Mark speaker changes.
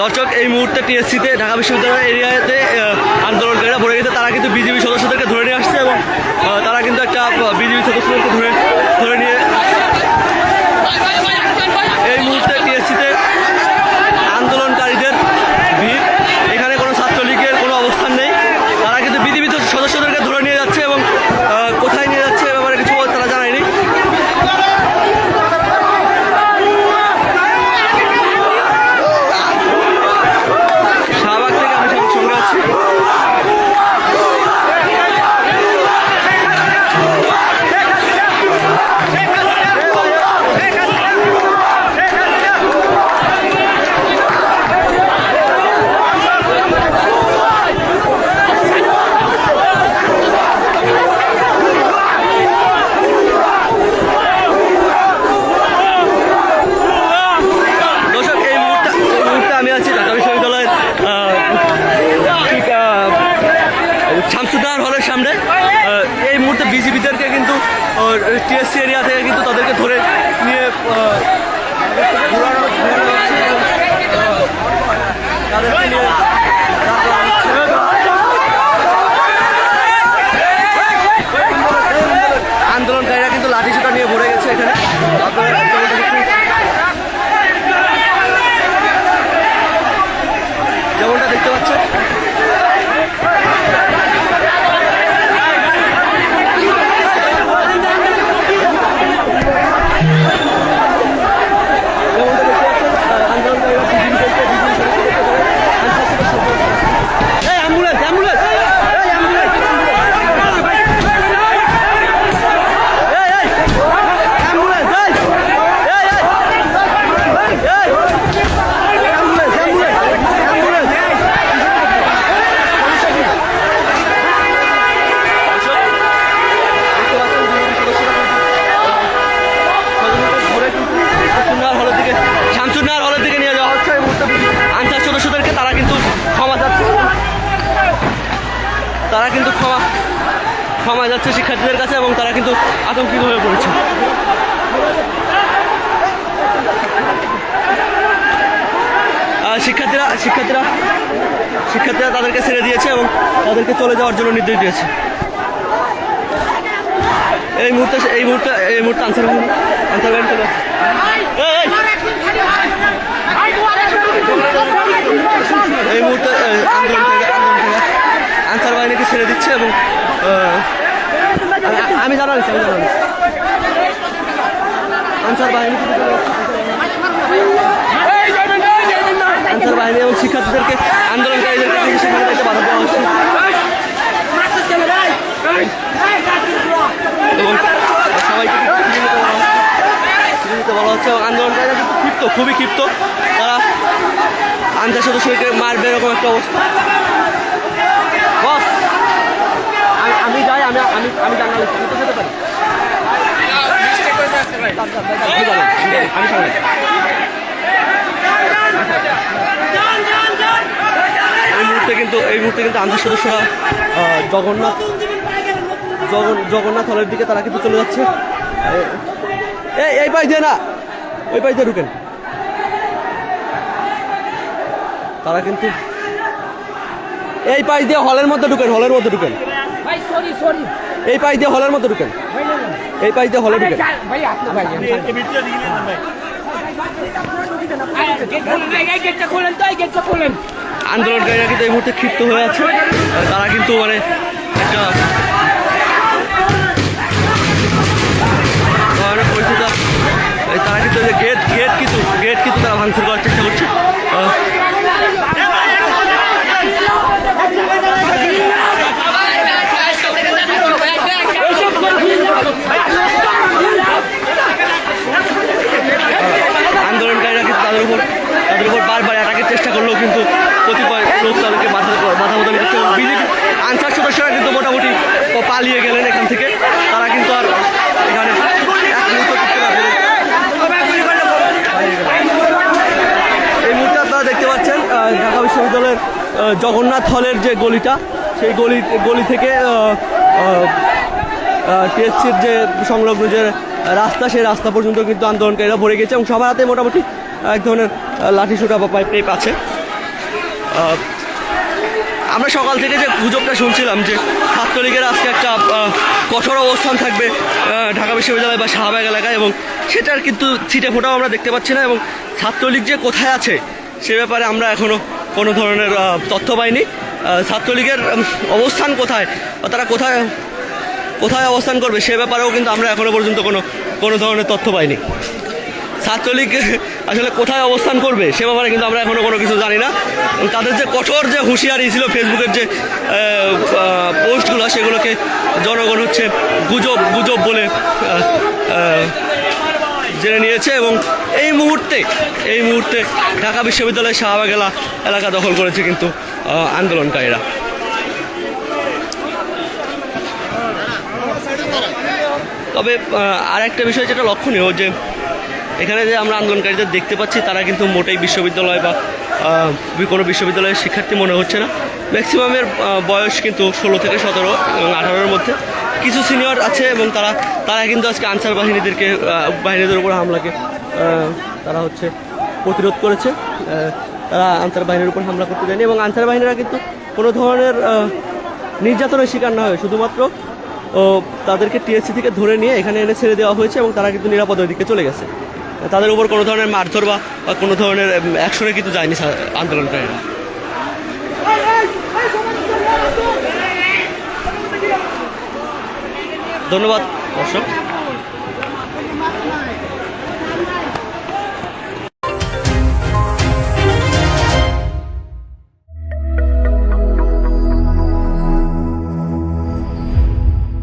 Speaker 1: দর্শক এই মুহূর্তে টিএসসিতে ঢাকা বিশ্ববিদ্যালয় এরিয়াতে শামসুদ্দার হলের সামনে এই মুহূর্তে বিজিবিদেরকে কিন্তু টিএসসি এরিয়া থেকে কিন্তু তাদেরকে ধরে নিয়ে ঘোরানো ক্ষমা ক্ষমা যাচ্ছে শিক্ষার্থীদের কাছে এবং তারা কিন্তু আতঙ্কিত হয়ে পড়েছে। শিক্ষার্থীরা শিক্ষার্থীরা শিক্ষার্থীরা তাদেরকে ছেড়ে দিয়েছে এবং তাদেরকে চলে যাওয়ার জন্য নির্দেশ দিয়েছে। এই মুহূর্তে এই মুহূর্তে এই মুহূর্তে আনসার আনসার চলে যাচ্ছে এই, এই, এই মুহূর্তে আহ, আন্দোলনকারীরা আন্দোলনকারীরা আনসার বাহিনীকে ছেড়ে দিচ্ছে এবং আহ, আমি- আমি জানাচ্ছি আমি জানাচ্ছি আনসার বাহিনী আনসার বাহিনী এবং শিক্ষার্থীদেরকে আন্দোলনকারীদেরকে সেখানে বাধা দেওয়া হচ্ছে। এবং সবাইকে বলা হচ্ছে। এবং আন্দোলনকারীরা কিন্তু ক্ষিপ্ত খুবই ক্ষিপ্ত। তারা আনসার সদস্যকে মারবে এরকম একটা অবস্থা বস আমি আমি আমি আমি জার্নালিস্ট আমি তো যেতে পারি। আমি এই মুহূর্তে কিন্তু, এই মুহূর্তে কিন্তু আনসার সদস্যরা জগন্নাথ জগন্নাথ হলের দিকে তারা কিন্তু চলে যাচ্ছে। এই এই পাশ দিয়ে না, ওই পাশ দিয়ে ঢুকেন। তারা কিন্তু, এই পাশ দিয়ে হলের মধ্যে ঢুকেন, হলের মধ্যে ঢুকেন। এই পাশ দিয়ে হলের মতো ঢুকেন। এই পাশ দিয়ে হলে ঢুকেন। আন্দোলনকারীরা কিন্তু এই মুহূর্তে ক্ষিপ্ত হয়ে আছে। তারা কিন্তু মানে একটা কিন্তু কতিপয় লোক তাদেরকে বাধা প্রদান করছে এবং বিজেপি আনসার সদস্যরা কিন্তু মোটামুটি পালিয়ে গেলেন এখান থেকে তারা কিন্তু আর এখানে। এই মুহূর্তে আপনারা দেখতে পাচ্ছেন ঢাকা বিশ্ববিদ্যালয়ের জগন্নাথ হলের যে গলিটা সেই গলি গলি থেকে টিএসসির যে সংলগ্ন যে রাস্তা সেই রাস্তা পর্যন্ত কিন্তু আন্দোলনকারীরা ভরে গেছে এবং সবার হাতে মোটামুটি এক ধরনের লাঠি বা পাইপ আছে আহ, আমরা সকাল থেকে যে গুজবটা শুনছিলাম যে ছাত্রলীগের আজকে একটা কঠোর অবস্থান থাকবে ঢাকা বিশ্ববিদ্যালয় বা শাহবাগ এলাকায় এবং সেটার কিন্তু ছিটে ফোটাও আমরা দেখতে পাচ্ছি না এবং ছাত্রলীগ যে কোথায় আছে সে ব্যাপারে আমরা এখনও কোনো ধরনের তথ্য পাইনি। ছাত্রলীগের অবস্থান কোথায় বা তারা কোথায় কোথায় অবস্থান করবে সে ব্যাপারেও কিন্তু আমরা এখনও পর্যন্ত কোনো কোনো ধরনের তথ্য পাইনি। ছাত্রলীগ আসলে কোথায় অবস্থান করবে সে ব্যাপারে কিন্তু আমরা এখনও কোনো কিছু জানি না। তাদের যে কঠোর যে হুঁশিয়ারি ছিল ফেসবুকের যে পোস্টগুলো, সেগুলোকে জনগণ হচ্ছে গুজব গুজব বলে জেনে নিয়েছে এবং এই মুহূর্তে এই মুহূর্তে ঢাকা বিশ্ববিদ্যালয়ের শাহবাগ এলা- এলাকা দখল করেছে কিন্তু আন্দোলনকারীরা। তবে আর একটা বিষয় যেটা লক্ষণীয় যে এখানে যে আমরা আন্দোলনকারীদের দেখতে পাচ্ছি, তারা কিন্তু মোটেই বিশ্ববিদ্যালয় বা কোনো বিশ্ববিদ্যালয়ের শিক্ষার্থী মনে হচ্ছে না। ম্যাক্সিমামের বয়স কিন্তু ষোলো থেকে সতেরো এবং আঠারোর মধ্যে। কিছু সিনিয়র আছে এবং তারা তারা কিন্তু আজকে আনসার বাহিনীদেরকে বাহিনীদের উপর হামলাকে তারা হচ্ছে প্রতিরোধ করেছে। তারা আনসার বাহিনীর উপর হামলা করতে দেয়নি এবং আনসার বাহিনীরা কিন্তু কোনো ধরনের নির্যাতনের শিকার না হয়। শুধুমাত্র তাদেরকে টিএসসি থেকে ধরে নিয়ে এখানে এনে ছেড়ে দেওয়া হয়েছে এবং তারা কিন্তু নিরাপদ দিকে চলে গেছে। তাদের উপর কোনো ধরনের মারধর বা কোনো ধরনের অ্যাকশনে কিন্তু যায়নি আন্দোলনকারীরা। ধন্যবাদ দর্শক।